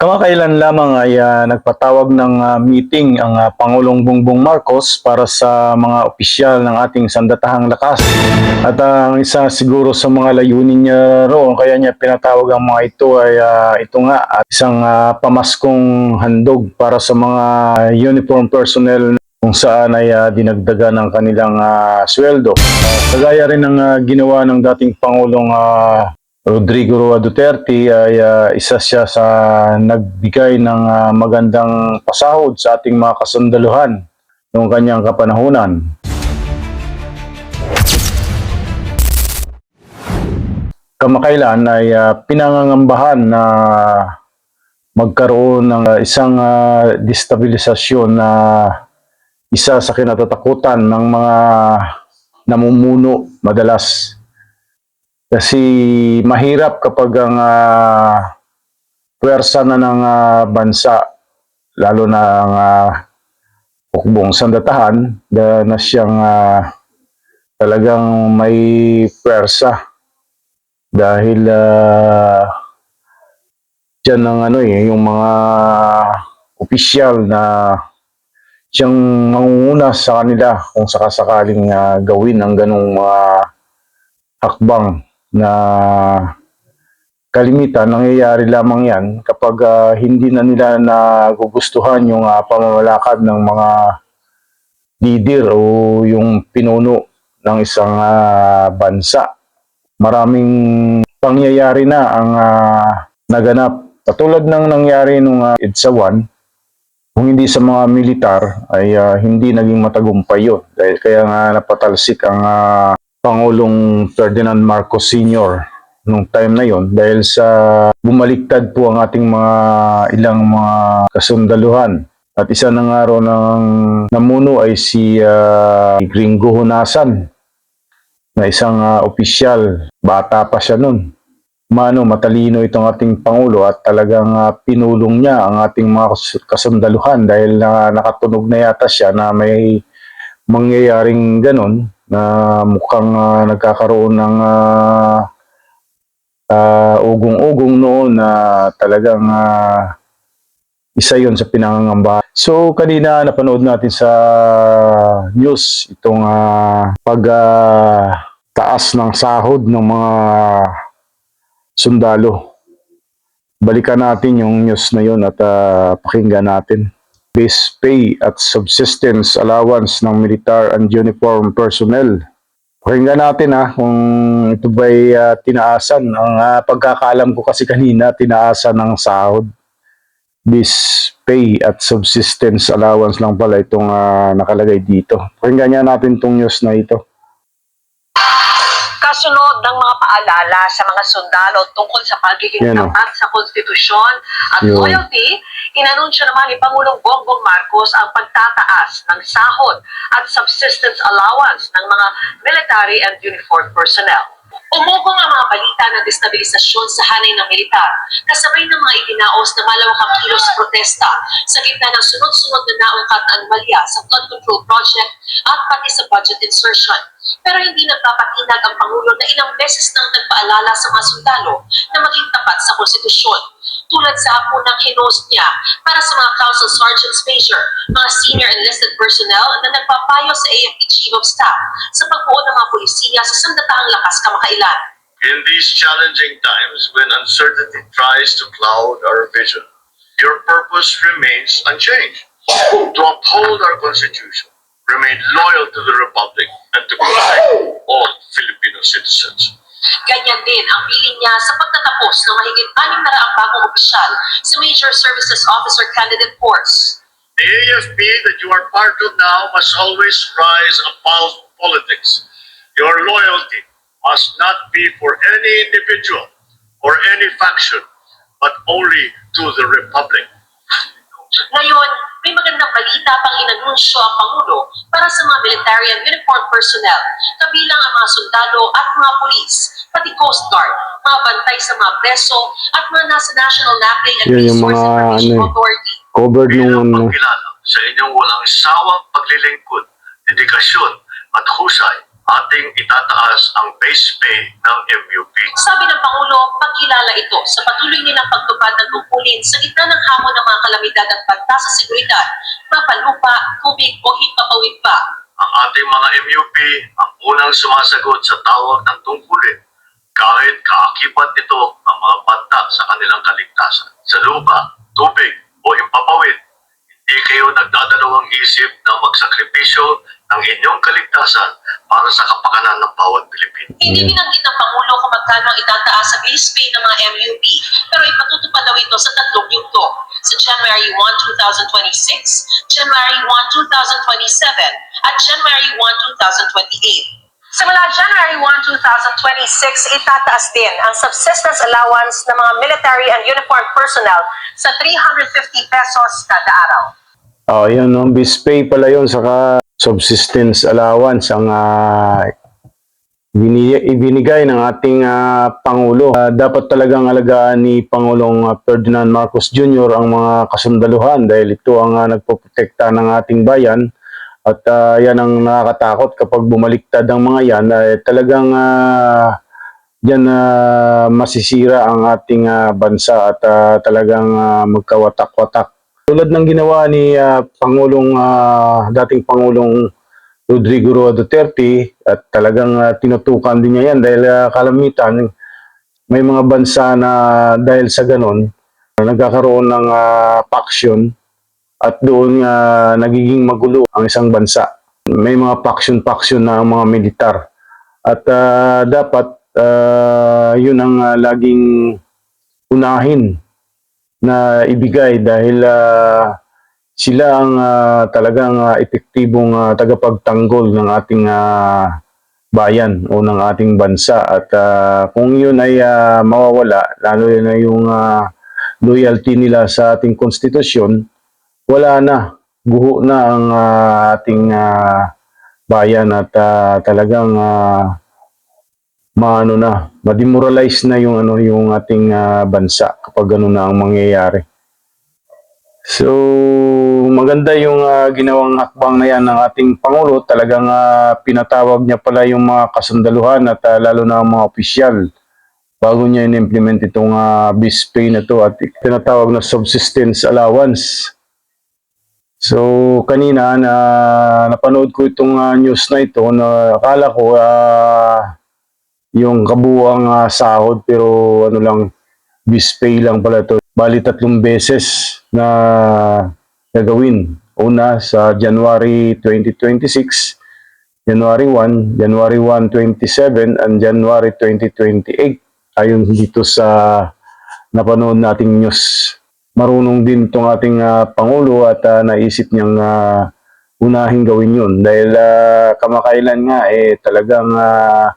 Kamakailan lamang ay ah, nagpatawag ng ah, meeting ang ah, Pangulong Bongbong Marcos para sa mga opisyal ng ating sandatahang lakas. At ah, ang isa siguro sa mga layunin niya roon, kaya niya pinatawag ang mga ito ay ah, ito nga, at isang ah, pamaskong handog para sa mga uniform personnel kung saan ay ah, dinagdagan ng kanilang ah, sweldo. Ah, kagaya rin ng ah, ginawa ng dating Pangulong ah, Rodrigo Roa Duterte ay ah, isa siya sa nagbigay ng ah, magandang pasahod sa ating mga kasundaluhan noong kanyang kapanahunan. Kamakailan ay ah, pinangangambahan na magkaroon ng isang ah, destabilisasyon na isa sa kinatatakutan ng mga namumuno madalas kasi mahirap kapag ang puwersa na ng ah, bansa, lalo na ang uh, hukbong sandatahan, na, siyang ah, talagang may puwersa. Dahil uh, dyan ang ano eh, yung mga opisyal na siyang mangunguna sa kanila kung sakasakaling ah, gawin ang ganong mga hakbang na kalimitan nangyayari lamang yan kapag ah, hindi na nila nagugustuhan yung ah, pamamalakad ng mga leader o yung pinuno ng isang ah, bansa. Maraming pangyayari na ang ah, naganap. Katulad ng nangyari nung uh, EDSA 1, kung hindi sa mga militar ay ah, hindi naging matagumpay yun. Dahil kaya nga napatalsik ang ah, Pangulong Ferdinand Marcos Sr. nung time na yon dahil sa bumaliktad po ang ating mga ilang mga kasundaluhan. At isa na nga raw ng namuno ay si ah, Gringo Hunasan na isang ah, opisyal. Bata pa siya nun. Mano, matalino itong ating Pangulo at talagang ah, pinulong niya ang ating mga kas- kasundaluhan dahil na nakatunog na yata siya na may mangyayaring ganun na mukhang ah, nagkakaroon ng ah, ah, ugong-ugong noon na talagang ah, isa yon sa pinangangamba. So kanina napanood natin sa news itong ah, pag taas ng sahod ng mga sundalo. Balikan natin yung news na yun at ah, pakinggan natin. Base pay at subsistence allowance ng militar and uniform personnel. Pakinggan natin ha kung ito ba'y ah, tinaasan. Ang ah, pagkakalam ko kasi kanina, tinaasan ng sahod. Base pay at subsistence allowance lang pala itong ah, nakalagay dito. Pakinggan niya natin itong news na ito. Kasunod ng mga paalala sa mga sundalo tungkol sa pagiging Yan, oh. tapat sa konstitusyon at Yun. loyalty, inanunsyo naman ni Pangulong Bongbong Marcos ang pagtataas ng sahod at subsistence allowance ng mga military and uniformed personnel. Umugong ang mga balita ng destabilisasyon sa hanay ng militar, kasabay ng mga itinaos na malawakang kilos protesta sa gitna ng sunod-sunod na naungkat na anomalya sa flood control project at pati sa budget insertion. Pero hindi nagpapatinag ang Pangulo na ilang beses nang nagpaalala sa mga sundalo na maging tapat sa konstitusyon. Tulad sa hapunang hinost niya para sa mga council sergeants major, mga senior enlisted personnel na nagpapayo sa AFP Chief of Staff sa pagbuo ng mga pulisiya sa sandatahang lakas kamakailan. In these challenging times when uncertainty tries to cloud our vision, your purpose remains unchanged. To uphold our Constitution, remain loyal to the Republic, and citizens. Ganyan din ang bilin niya sa pagtatapos ng mahigit 6 na raang bagong opisyal sa Major Services Officer Candidate Course. The AFP that you are part of now must always rise above politics. Your loyalty must not be for any individual or any faction, but only to the Republic. Ngayon, may magandang balita pang inanunsyo ang Pangulo para sa mga military and uniformed personnel, kabilang ang mga sundalo at mga pulis, pati Coast Guard, mga bantay sa mga preso, at mga nasa National Mapping and yung Resource mga, Information ano eh, Authority. Covered nung ano, sa inyong walang sawang paglilingkod, dedikasyon at husay ating itataas ang base pay ng MUP. Sabi ng Pangulo, pagkilala ito sa patuloy nilang pagtupad ng tungkulin sa gitna ng hamon ng mga kalamidad at banta sa seguridad, mapalupa, tubig o hipapawid pa. Ang ating mga MUP ang unang sumasagot sa tawag ng tungkulin kahit kaakibat nito ang mga banta sa kanilang kaligtasan. Sa lupa, tubig o impapawid, hindi kayo nagdadalawang isip na magsakripisyo ng inyong kaligtasan para sa kapakanan ng bawat Pilipino. Hindi binanggit ng Pangulo kung magkano ang itataas sa base pay ng mga MUP, pero ipatutupad daw ito sa tatlong yugto. Sa January 1, 2026, January 1, 2027, at January 1, 2028. Simula January 1, 2026, itataas din ang subsistence allowance ng mga military and uniformed personnel sa 350 pesos kada araw. Oh, yun, no? Bispay pala yun, saka subsistence allowance ang bini- ibinigay ng ating ah, Pangulo. Ah, dapat talagang alagaan ni Pangulong Ferdinand Marcos Jr. ang mga kasundaluhan dahil ito ang ah, nagpoprotekta ng ating bayan. At ah, yan ang nakakatakot kapag bumaliktad ang mga yan, eh, talagang ah, yan na masisira ang ating ah, bansa at ah, talagang ah, magkawatak-watak tulad ng ginawa ni ah, Pangulong ah, dating Pangulong Rodrigo Roa Duterte at talagang ah, tinutukan din niya yan dahil ah, kalamitan may mga bansa na dahil sa ganon nagkakaroon ng ah, faction at doon ah, nagiging magulo ang isang bansa. May mga faction-faction na mga militar at ah, dapat ah, yun ang ah, laging unahin na ibigay dahil ah, sila ang ah, talagang ah, epektibong ah, tagapagtanggol ng ating ah, bayan o ng ating bansa. At ah, kung yun ay ah, mawawala lalo na yung ah, loyalty nila sa ating konstitusyon wala na. Guho na ang ah, ating ah, bayan at ah, talagang ah, maano na, ma-demoralize na yung ano yung ating ah, bansa kapag ano na ang mangyayari. So, maganda yung ah, ginawang hakbang na yan ng ating Pangulo. Talagang ah, pinatawag niya pala yung mga kasundaluhan at ah, lalo na ang mga opisyal bago niya in-implement itong uh, base pay na to at tinatawag na subsistence allowance. So, kanina na napanood ko itong ah, news na ito na akala ko ah, yung kabuang ah, sahod pero ano lang bis lang pala to. Bali tatlong beses na gagawin. Una sa January 2026, January 1, January 1, 27, and January 2028. Ayon dito sa napanood nating news. Marunong din itong ating ah, Pangulo at ah, naisip niyang ah, unahin gawin yun. Dahil ah, kamakailan nga eh talagang ah,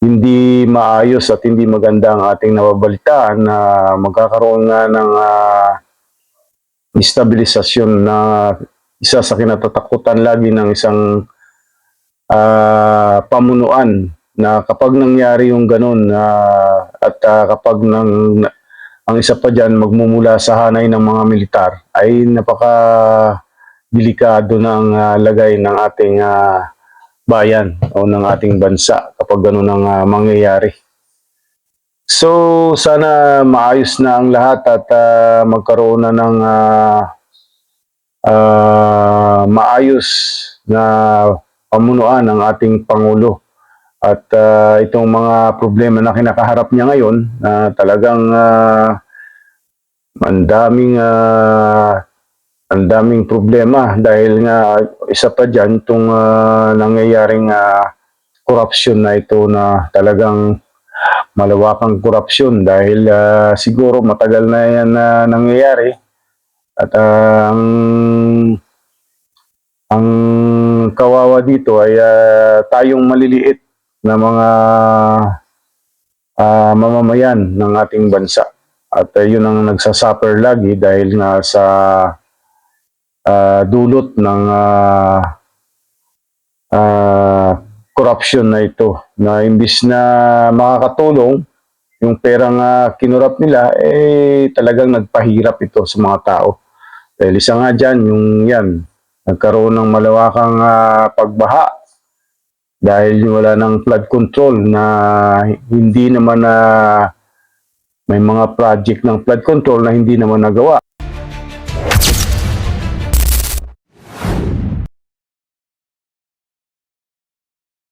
hindi maayos at hindi maganda ang ating nababalitaan na magkakaroon nga ng ah, stabilisasyon na isa sa kinatatakutan lagi ng isang ah, pamunuan na kapag nangyari yung ganun ah, at ah, kapag nang ang isa pa dyan magmumula sa hanay ng mga militar ay napaka delikado ng ah, lagay ng ating ah, bayan o ng ating bansa kapag ganun ang ah, mangyayari. So sana maayos na ang lahat at ah, magkaroon na ng ah, ah, maayos na pamunuan ng ating Pangulo. At ah, itong mga problema na kinakaharap niya ngayon na talagang uh, ang daming ang daming problema dahil nga isa pa diyan itong ah, nangyayaring ah, corruption na ito na talagang malawakang korupsyon dahil ah, siguro matagal na yan na nangyayari. At ah, ang ang kawawa dito ay ah, tayong maliliit na mga ah, mamamayan ng ating bansa. At ah, yun ang nagsasuffer lagi dahil nga sa ah, dulot ng ah, ah, corruption na ito na imbis na makakatulong yung perang uh, kinurap nila eh talagang nagpahirap ito sa mga tao dahil isa nga dyan yung yan nagkaroon ng malawakang ah, pagbaha dahil wala ng flood control na hindi naman na may mga project ng flood control na hindi naman nagawa.